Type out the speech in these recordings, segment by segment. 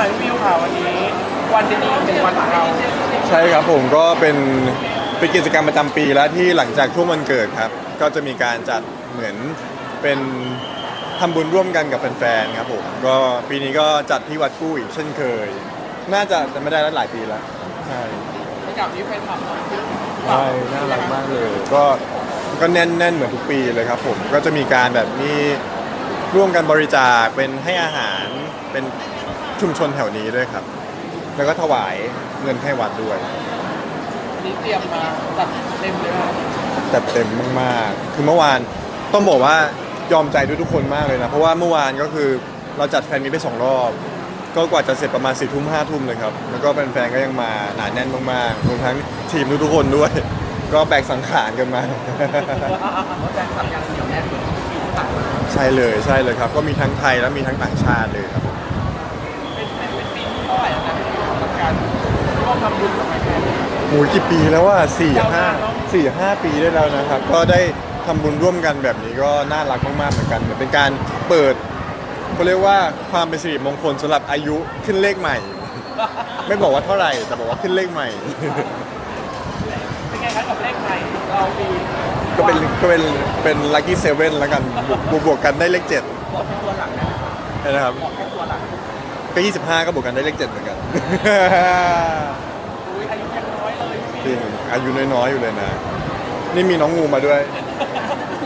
อะพี่วิวค่ะวันนี้วันดีๆเป็นวันของเราใช่ครับผมก็เป็นเป็นกิจกรรมประจำปีแล้วที่หลังจากช่วงวันเกิดครับ ก็จะมีการจัดเหมือนเป็นทำบุญร่วมกันกับแฟนๆครับผมก็ปีนี้ก็จัดที่วัดกู้อีกเช่นเคย น่าจะจะไม่ได้แล้วหลายปีแล้วใช่ให้กับนี้แฟนคลับเราใช่น่ารักมากเลย ก็ก็แน่นแน่นเหมือนทุกปีเลยครับผมก็จะมีการแบบมีร่วมกันบริจาคเป็นให้อาหารเป็น ชุมชนแถวนี้ด้วยครับ แล้วก็ถวายเงินให้วัดด้วยวันนี้เตรียมมาจัดเต็มเลยค่ะจัดเต็มมากๆ คือเมื่อวานต้องบอกว่ายอมใจด้วยทุกคนมากเลยนะ เพราะว่าเมื่อวานก็คือเราจัดแฟนมีตไปสองรอบ ก็กว่าจะเสร็จประมาณสี่ทุ่มห้าทุ่มเลยครับ แล้วก็แฟนๆก็ยังมาหนาแน่นมากๆรวมทั้งทีมทุกๆคนด้วย ก็แบกสังขารกันมาแฟนคลับยังเหนียวแน่นเหมือนทุกปีที่ผ่านมาใช่เลยใช่เลยครับ ก็มีทั้งไทยและมีทั้งต่างชาติเลยครับ ทำบุญกับแฟนๆโหกี่ปีแล้วว่าสี่ยาวห้านานเนอะสี่ห้าปีได้แล้วนะครับ ก็ได้ทำบุญร่วมกันแบบนี้ก็น่ารักมากๆเหมือนกันเหมือนเป็นการเปิดเขาเรียกว่าความเป็นสิริมงคลสำหรับอายุขึ้นเลขใหม่ ไม่บอกว่าเท่าไหร่แต่บอกว่าขึ้นเลขใหม่ เป็นไงครับกับเลขไทยเราปีก็เป็นก็เป็นเป็นลัคกี้เซเว่นแล้วกันบวกบวกกันได้เลขเจ็ดบอกแค่ตัวหลังนะนะครับบอกแค่ตัวหลังก็ยี่สิบห้าก็บวกกันได้เลขเจ็ดเหมือนกัน จริงอายุน้อยๆอยู่เลยนะ นี่มีน้องงูมาด้วย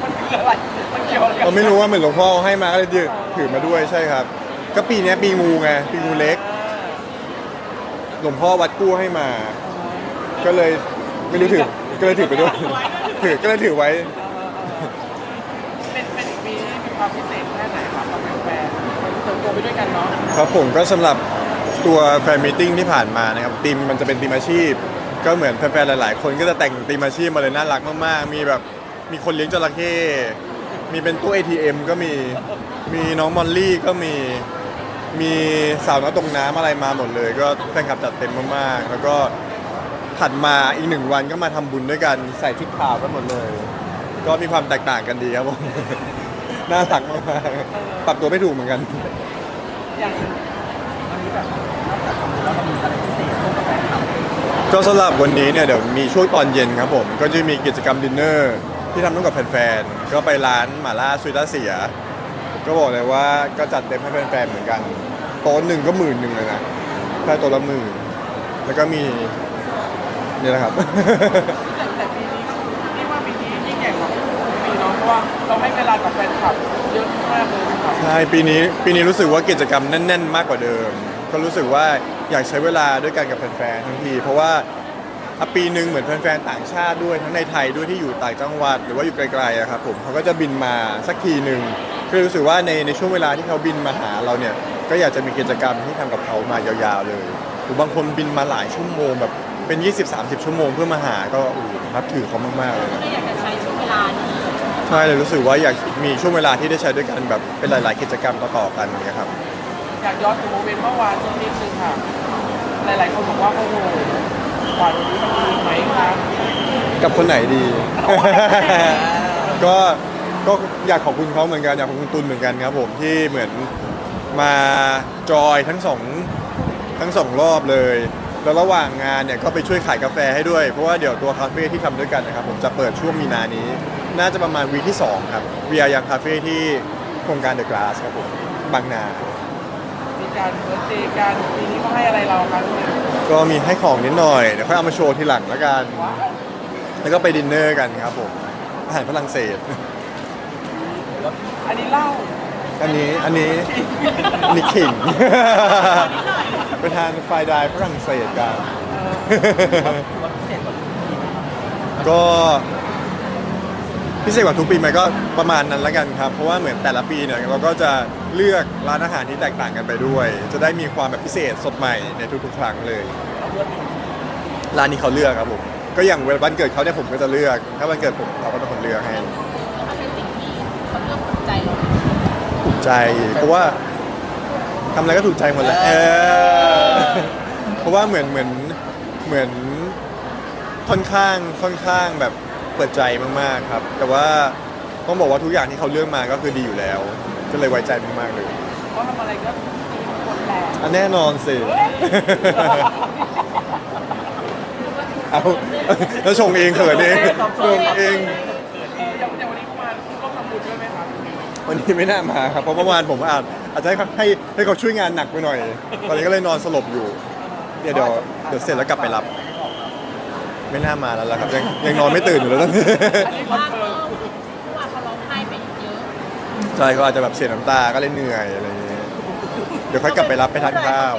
มันคืออะไรมันเกี่ยวอะไรกัเราไม่รู้ว่าเหมือนหลวงพ่อให้มาก็เลยถือมาด้วยใช่ครับ ก็ปีเนี้ยปีงูไงปีงูเล็ก หลวงพ่อวัดกู้ให้มา ก็เลยไม่รู้ถือก็เลยถือไปด้วย ถือก็เลยถือไว้ เป็นเป็นอีกปีที่มีความพิเศษแค่ไหนครับกับแฟนๆมันเติบโตไปด้วยกันเนาะครับผมก็สำหรับตัวแฟนมิทติ้งที่ผ่านมานะครับทีมมันจะเป็นทีมอาชีพ ก็เหมือนแฟนๆ หลายๆ คนก็จะแต่งทีมอาชีพมาเลยน่ารักมากๆ มีแบบมีคนเลี้ยงจระเข้มีเป็นตู้ ATM ก็มีมีน้องมอลลี่ก็มีมีสาวน้อยตรงน้ำอะไรมาหมดเลย ก็แฟนคลับจัดเต็มมากๆ แล้วก็ถัดมาอีกหนึ่งวันก็มาทำบุญด้วยกันใส่ชุดขาวกันหมดเลย ก็มีความแตกต่างกันดีครับผม น่ารักมากๆปรับตัวไม่ถูกเหมือนกัน อย่างอันนี้แบบนอกจากทำบุญแล้วมีอะไรพิ ก็สำหรับวันนี้เนี่ยเดี๋ยวมีช่วงตอนเย็นครับผม ก็จะมีกิจกรรมดินเนอร์ที่ทำร่วมกับแฟนๆ ก็ไปร้านหม่าล่าซุยต้าเสีย ก็บอกเลยว่าก็จัดเต็มให้แฟนๆ เหมือนกัน โต๊ะหนึ่งก็หมื่นหนึ่งเลยนะแค่โต๊ะละหมื่นแล้วก็มีนี่แหละครับ แต่แต่ปีนี้ก็คือนี่ว่าปีนี้ยิ่งใหญ่กว่าทุกปีเนาะเพราะว่าเราให้เวลากับแฟนคลับเยอะมากเลยนะครับ ใช่ปีนี้ปีนี้รู้สึกว่ากิจกรรมแน่น ๆ มากกว่าเดิม ก็รู้สึกว่า อยากใช้เวลาด้วยกันกับแฟนๆทั้งที เพราะว่าอะปีหนึ่งเหมือนแฟนๆต่างชาติด้วยทั้งในไทยด้วยที่อยู่ต่างจังหวัด หรือว่าอยู่ไกลๆอะครับผมเขาก็จะบินมาสักทีหนึ่งก็เลยรู้สึกว่าในในช่วงเวลาที่เขาบินมาหาเราเนี่ยก็อยากจะมีกิจกรรมที่ทำกับเขามายาวๆเลยหรือบางคนบินมาหลายชั่วโมงแบบเป็น 20-30 ชั่วโมงเพื่อมาหาก็อู้นับถือเขามากๆเลยนะไม่อยากจะใช้ช่วงเวลานี้ใช่เลยรู้สึกว่าอยากมีช่วงเวลาที่ได้ใช้ด้วยกันแบบเป็นหลาย ๆ กิจกรรมต่อๆกันอย่างเงี้ยครับ อยากย้อนถึงโมเมนต์เมื่อวานสักนิดนึงค่ะ หลาย ๆ คนบอกว่าโอ้โหกว่าวันนี้มันมีไหมคะกับคนไหนดี ก็ก็อยากขอบคุณเขาเหมือนกันอยากขอบคุณตุลเหมือนกันครับผมที่เหมือนมาจอยทั้งสองทั้งสองรอบเลย แล้วระหว่างงานเนี่ยก็ไปช่วยขายกาแฟให้ด้วย เพราะว่าเดี๋ยวตัวคาเฟ่ที่ทำด้วยกันนะครับผมจะเปิดช่วงมีนานี้ น่าจะประมาณวีคที่ 2 ครับวีอายังคาเฟ่ที่โครงการเดอะกลาสครับผมบางนามี การเบิร์ตเดย์การปีนี้เขาให้อะไรเราคะพี่วิวก็มีให้ของนิดหน่อยเดี๋ยวค่อยเอามาโชว์ทีหลังแล้วกัน ว้าวแล้วก็ไปดินเนอร์กันครับผมอาหารฝรั่งเศส อันนี้เหล่าอันนี้อันนี้อันนี้ขิงไปทานไฟน์ไดน์ฝรั่งเศสกันว่าพิเศษก พิเศษกว่าทุกปีไหมก็ประมาณนั้นแล้วกันครับ เพราะว่าเหมือนแต่ละปีเนี่ยเราก็จะเลือกร้านอาหารที่แตกต่างกันไปด้วย จะได้มีความแบบพิเศษสดใหม่ในทุกๆ ครั้งเลยเราเลือกเป็นร้านนี้เขาเลือกครับผมก็อย่างวันเกิดเขาเนี่ยผมก็จะเลือก ถ้าวันเกิดผมเขาก็เป็นคนเลือกให้มันเป็นสิ่งที่เขาเลือกถูกใจเราถูกใจเพราะว่าทำอะไรก็ถูกใจหมดแหล้วเออเพราะว่าเหมือนเหมือนเหมือนค่อนข้างค่อนข้างแบบ เปิดใจมากๆครับ แต่ว่าต้องบอกว่าทุกอย่างที่เขาเลือกมาก็คือดีอยู่แล้ว ก็เลยไว้ใจมากๆเลยเขาทำอะไรก็มีคนรัอันแน่นอนสิเอาแล้วชงเองเขินเองชงเองอย่างอย่างวันนี้เข้ามาร่วมทำบุญด้วยไหมครับวันนี้ไม่น่ามาครับเพราะเมื่อวานผมอาจอาจจะให้เขาให้ให้เขาช่วยงานหนักไปหน่อย ตอนนี้ก็เลยนอนสลบอยู่ เดี๋ยวเดี๋ยวเดี๋ยวเสร็จแล้วกลับไปรับ ไม่น่ามาแล้วล่ะครับยังยังนอนไม่ตื่นอยู่แล้วตอนนี้อันนี้คอนว่างเฟิก็ร์มเมื่อวานเขาร้องไห้ไปเยอะใช่เขาอาจจะแบบเสียน้ำตาก็เลยเหนื่อยอะไรอย่างเงี้ยเดี๋ยวค่อยกลับไปรับไปทานข้าว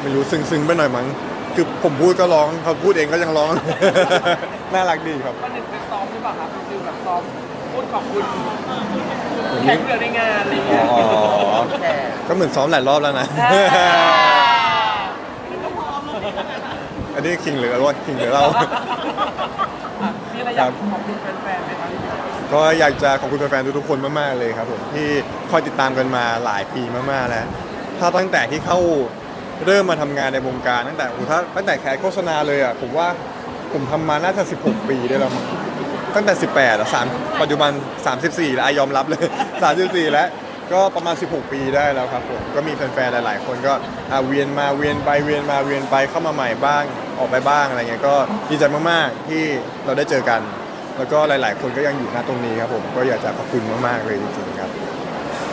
ไม่รู้ซึ้งๆไปหน่อยมั้งคือผมพูดก็ร้องเขาพูดเองก็ยังร้อง น่ารักดีครับวันหนึ่งเป็นซ้อมหรือเปล่าครับคือแบบซ้อมพูดขอบคุณแขกเรือในงานอะไรเงี้ยอ๋อก็เหมือนซ้อมหลายรอบแล้วนะ อันนี้คิงหรือว่าคิงหรือเรา มีอะไรอยากขอบคุณแฟนๆไหมครับก็อยากจะขอบคุณแฟนๆทุกๆคนมากๆเลยครับผมที่คอยติดตามกันมาหลายปีมากๆแล้ว ถ้าตั้งแต่ที่เข้าเริ่มมาทำงานในวงการตั้งแต่โอ้โหถ้าตั้งแต่แคสโฆษณาเลยอะผมว่าผมทำมาน่าจะ 16 ปีได้แล้วมั้งตั้งแต่ 18อะสามปัจจุบัน 34 แล้วอะยอมรับเลย 34 แล้ว ก็ประมาณ 16 ปีได้แล้วครับผมก็มีแฟนๆหลาย ๆ คนก็อะเวียนมาเวียนไปเวียนมาเวียนไปเข้ามาใหม่บ้าง ออกไปบ้างอะไรเงี้ยก็ดีใจมากๆที่เราได้เจอกัน แล้วก็หลาย ๆ คนก็ยังอยู่ณตรงนี้ครับผมก็อยากจะขอบคุณมากๆเลยจริงๆครับ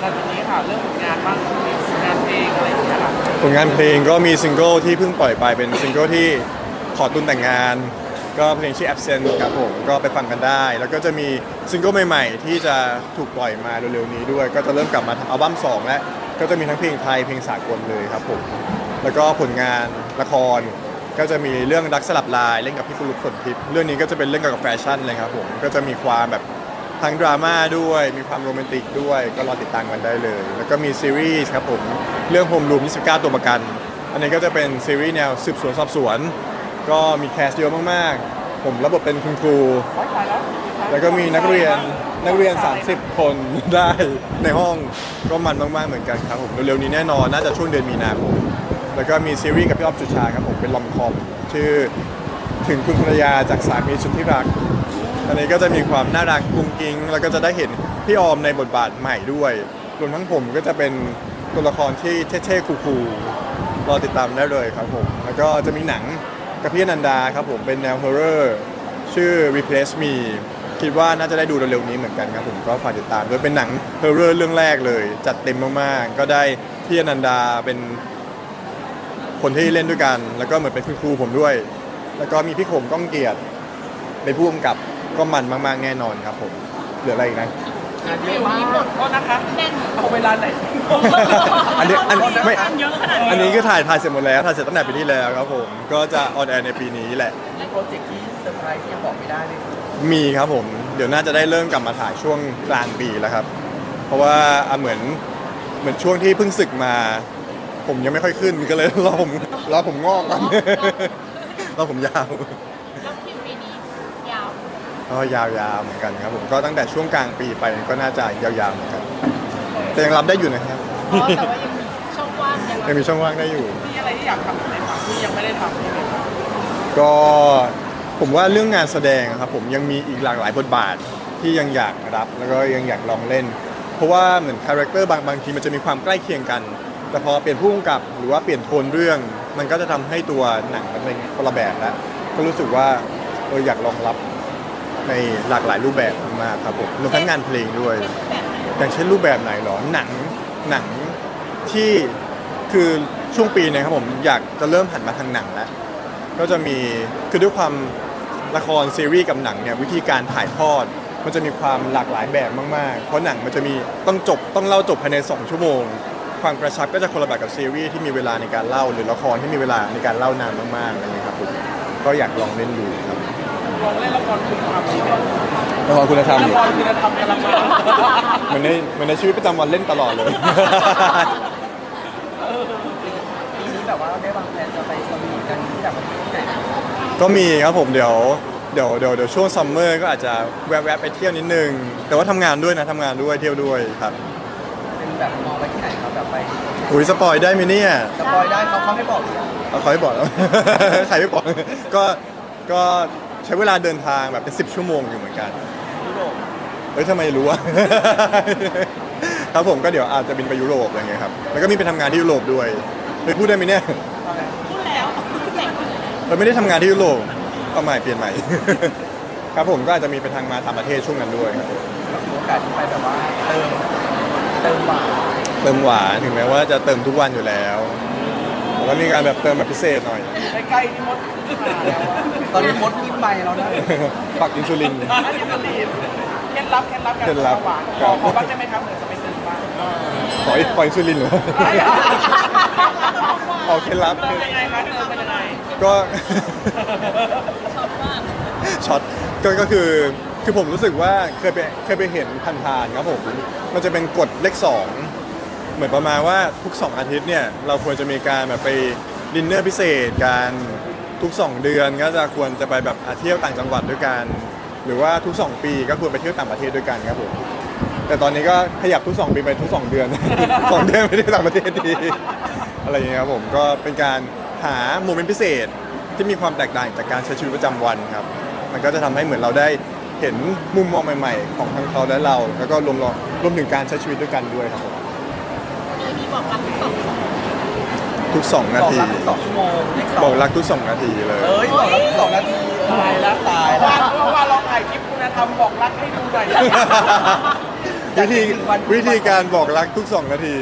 หลังจากนี้ค่ะเรื่องผลงานบ้างมีงานเพลงอะไรอย่างเงี้ยค่ะผลงานเพลงก็มีซิงเกิลที่เพิ่งปล่อยไปเป็นซิงเกิลที่ขอตุนแต่งงาน ก็เพลงชื่อ Absent ครับผมก็ไปฟังกันได้ แล้วก็จะมีซิงเกิลใหม่ๆ ที่จะถูกปล่อยมาเร็วๆนี้ด้วย ก็จะเริ่มกลับมาทำอัลบั้ม2 แล้วก็จะมีทั้งเพลงไทยเพลงสากลเลยครับผมแล้วก็ผลงานละคร ก็จะมีเรื่องรักสลับลายเล่นกับพี่กุลุกฝนทิพย์เรื่องนี้ก็จะเป็นเรื่องเกี่ยวกับแฟชั่นเลยครับผมก็จะมีความแบบทั้งดราม่าด้วย มีความโรแมนติกด้วย ก็รอติดตามกันได้เลย แล้วก็มีซีรีส์ครับผมเรื่องโฮมรูม29 ตัวประกัน อันนี้ก็จะเป็นซีรีส์แนวสืบสวนสอบสวน ก็มีแคสเยอะมากๆ ผมรับบทเป็นคุณครู แล้วแล้วก็มีนักเรียนนักเรียน 30 คนได้ในห้องก็มันมากๆเหมือนกันครับผมเร็วๆนี้แน่นอนน่าจะช่วงเดือนมีนาคม แล้วก็มีซีรีส์กับพี่ออฟสุชาครับผมเป็นลอมคอมชื่อถึงคุณภรรยาจากสามีสุดที่รัก อันนี้ก็จะมีความน่ารักกุ้งกิ้ง แล้วก็จะได้เห็นพี่ออมในบทบาทใหม่ด้วย รวมทั้งผมก็จะเป็นตัวละครที่เท่ๆคูลๆรอติดตามได้เลยครับผม แล้วก็จะมีหนังกับพี่อนันดาครับผมเป็นแนวฮอร์เรอร์ชื่อ Replace Me คิดว่าน่าจะได้ดูเร็วๆนี้เหมือนกันครับผมก็ฝากติดตามด้วยเป็นหนังฮอร์เรอร์เรื่องแรกเลย จัดเต็มมากๆ ก็ได้พี่อนันดาเป็น คนที่เล่นด้วยกัน แล้วก็เหมือนเป็นคุณครูผมด้วย แล้วก็มีพี่ขมก้องเกียรติเป็นผู้กำกับก็มันมากๆแน่นอนครับผมเหลืออะไรอีกนะ งานเยอะมาก โทษนะคะแน่นเอาเวลาไหนอันนี้อันไม่ เยอะขนาดนี้อันนี้ก็ถ่ายถ่ายเสร็จหมดแล้วถ่ายเสร็จตั้งแต่ปีที่แล้วครับผมก็จะออนแอร์ในปีนี้แหละมีโปรเจกต์ที่เซอร์ไพรส์ที่ยังบอกไม่ได้เลยมีครับผม เดี๋ยวน่าจะได้เริ่มกลับมาถ่ายช่วงกลางปีแล้วครับ เพราะว่าอะเหมือนเหมือนช่วงที่เพิ่งศึกมา ผมยังไม่ค่อยขึ้นก็เลยรอผมรอผมงอกก่อนรอผมยาวแล้วคิวปีนี้ยาวก็ยาวๆเหมือนกันครับผมก็ตั้งแต่ช่วงกลางปีไปก็น่าจะยาวๆเหมือนกันแต่ยังรับได้อยู่นะครับเพราะแต่ว่ายังมีช่องว่างยังยังมีช่องว่างได้อยู่ มีอะไรที่อยากทำในฝันที่ยังไม่ได้ทำใช่ไหมครับก็ผมว่าเรื่องงานแสดงอะครับผมยังมีอีกหลากหลายบทบาทที่ยังอยากรับแล้วก็ยังอยากลองเล่น เพราะว่าเหมือนคาแรคเตอร์บางบางทีมันจะมีความใกล้เคียงกัน แต่พอเปลี่ยนผู้กำกับหรือว่าเปลี่ยนโทนเรื่อง มันก็จะทำให้ตัวหนังมันเป็นคนละแบบแล้วก็รู้สึกว่าเอออยากลองรับในหลากหลายรูปแบบมากครับผมรวมทั้งงานเพลงด้วย แบบไหนอย่างเช่นรูปแบบไหนเหรอหนังหนังที่คือช่วงปีเนะครับผมอยากจะเริ่มหันมาทางหนังแล้วก็จะมีคือด้วยความละครซีรีส์กับหนังเนี่ยวิธีการถ่ายทอด มันจะมีความหลากหลายแบบมากๆ เพราะหนังมันจะมีต้องจบต้องเล่าจบภายใน 2 ชั่วโมง ความกระชับก็จะคนละแบบกับซีรีส์ที่มีเวลาในการเล่า หรือละครที่มีเวลาในการเล่านานมากๆอะไรอย่างเงี้ยครับผมก็อยากลองเล่นดูครับลองเล่นละครคุณธรรมดีไหมละครคุณธรรมละเนี่ยครคุณธรรมกำลังมาเหมือนในเหมือนในชีวิตประจำวันเล่นตลอดเลยปีนี้แบบว่าได้วางแผนจะไปสวีทกันที่แบบที่ไหนก็มีครับผมเดี๋ยวเดี๋ยวเดี๋ยวเดี๋ยวช่วงซัมเมอร์ก็อาจจะแวะๆไปเที่ยวนิดนึง แต่ว่าทำงานด้วยนะทำงานด้วยเที่ยวด้วยครับเป็น แบบมองไปที่ไหนครับแบบไปอุ้ยสปอยได้ไหมเนี่ยสปอยได้เขาเขาให้บอกหรือยังเอาใครไม่บอกแล้ว ใครไม่บอก ก็ก็ใช้เวลาเดินทางแบบเป็น10ชั่วโมงอยู่เหมือนกัน ยุโรปเฮ้ยทำไมรู้อะ ครับผมก็เดี๋ยวอาจจะบินไปยุโรปอะไรเงี้ยครับ แล้วก็มีไปทำงานที่ยุโรปด้วยไปพูดได้ไหมเนี่ยพูดแล้วเก่งเลยเราไม่ได้ทำงานที่ยุโรปเอาใหม่เปลี่ยนใหม่ ครับผมก็อาจจะมีไปทางมาต่างประเทศช่วงนั้นด้วยครับโอกาสที่ไปแบบว่าเติม เติมหวานเติมหวานถึงแม้ว่าจะเติมทุกวันอยู่แล้วแต่ก็มีการแบบเติมแบบพิเศษหน่อย ใกล้ๆนี่มดมาแล้วอะตอนนี้มดนิ่มไปแล้วนะปักอินซูลินอันนี้ก็ลีนเคล็ดลับเคล็ดลับการเคล็ดลับหวานขอขอบ้างได้ไหมครับเหมือนจะไปเติมบ้างขอขออินซูลินเหรอเอาเคล็ดลับเติมยังไงคะเติมเป็นยังไงก็ชอบมากช็อตก็ก็คือ คือผมรู้สึกว่าเคยไปเคยไปเห็นผ่านๆครับผม มันจะเป็นกฎเลขสองเหมือนประมาณว่าทุก 2 อาทิตย์เนี่ยเราควรจะมีการแบบไปดินเนอร์พิเศษการทุก 2 เดือนก็จะควรจะไปแบบอะเที่ยวต่างจังหวัดด้วยกัน หรือว่าทุก 2 ปีก็ควรไปเที่ยวต่างประเทศด้วยกันครับผมแต่ตอนนี้ก็ขยับทุก 2 ปีไปทุก 2 เดือนสองเดือนไปเที่ยวต่างประเทศดีอะไรอย่างเงี้ยครับผมก็เป็นการหาโมเมนต์พิเศษที่มีความแตกต่างจากการใช้ชีวิตประจำวันครับ มันก็จะทำให้เหมือนเราได้ เห็นมุมมองใหม่ ๆ ของทั้งเขาและเรา แล้วก็รวมรวมถึงการใช้ชีวิตด้วยกันด้วยครับผมมีมีบอกรักทุกสองทุก2นาสองทีรักสองชั่วโมงเลขสองบอกรักทุก2นาทีเลย เอ้ยบอกรักสองนาทีตายแล้วตายแล้วเพราะว่าเราถ่ายคลิปคุณธรรมบอกรักให้ดูหน่อยวิธีวิธีการบอกรักทุก2นาที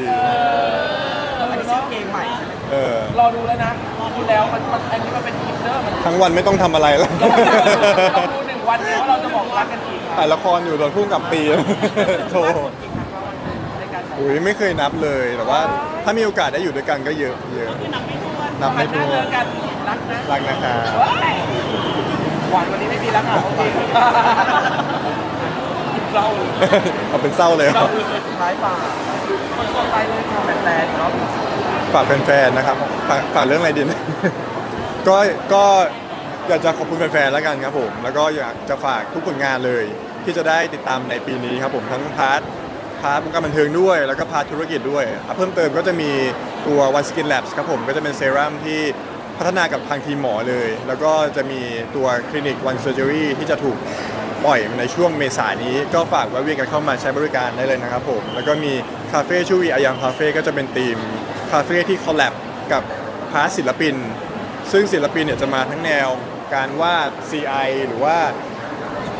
อันนี้ชื่อเพลงใหม่ใช่ไหมเออ รอดูแล้วนะรอดูแล้วมันมันอันนี้มันเป็นอินเนอร์มันทั้งวันไม่ต้องทำอะไรแล้วเราดูหนึ่ง วันเนี่ยว่าเราจะบอกรักกันกี่ครั้งถ่ายละครอยู่โดนพุ่งกับตีโธ่กี่ครั้งแล้ววันหนึ่งในการถ่ายอุ้ยไม่เคยนับเลย แต่ว่าถ้ามีโอกาสได้อยู่ด้วยกันก็เยอะเยอะคือนับไม่ถ้วนนับไม่หันหถ้น้าวน เจอกันรักนะรักนะคะหวานวันนี้ไม่มีรักอะโอเคเศร้าเลยเอาเป็นเศร้าเลยเศร้าเลยท้ายป่าคนส่วนไปเลยค่ะแฟนๆเนาะฝากแฟนๆนะครับฝากฝากเรื่องอะไรดิน ก็ก็ อยากจะขอบคุณแฟนๆแล้วกันครับผม แล้วก็อยากจะฝากทุกผลงานเลย ที่จะได้ติดตามในปีนี้ครับผมทั้งพาร์ทพาร์ทวงการบันเทิงด้วย แล้วก็พาร์ทธุรกิจด้วยอะเพิ่มเติมก็จะมีตัว One Skin Labs ครับผมก็จะเป็นเซรั่มที่พัฒนากับทางทีมหมอเลย แล้วก็จะมีตัวคลินิก One Surgery ที่จะถูกปล่อยในช่วงเมษายนนี้ ก็ฝากแวะเวียนกันเข้ามาใช้บริการได้เลยนะครับผม แล้วก็มีคาเฟ่ชูวีอายังคาเฟ่ก็จะเป็นทีมคาเฟ่ที่คอลแลบกับพาร์ทศิลปิน ซึ่งศิลปินเนี่ยจะมาทั้งแนว การวาด CI หรือว่า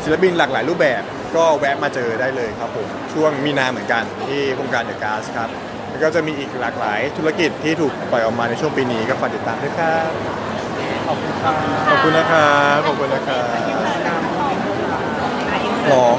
ศิลปินหลากหลายรูปแบบ ก็แวะมาเจอได้เลยครับผม ช่วงมีนาเหมือนกันที่โครงการเดอะก๊าซครับ แล้วก็จะมีอีกหลากหลายธุรกิจที่ถูกปล่อยออกมาในช่วงปีนี้ก็ฝากติดตามด้วยครับ ขอบคุณค่ะขอบคุณนะครับขอบคุณนะครับร้อง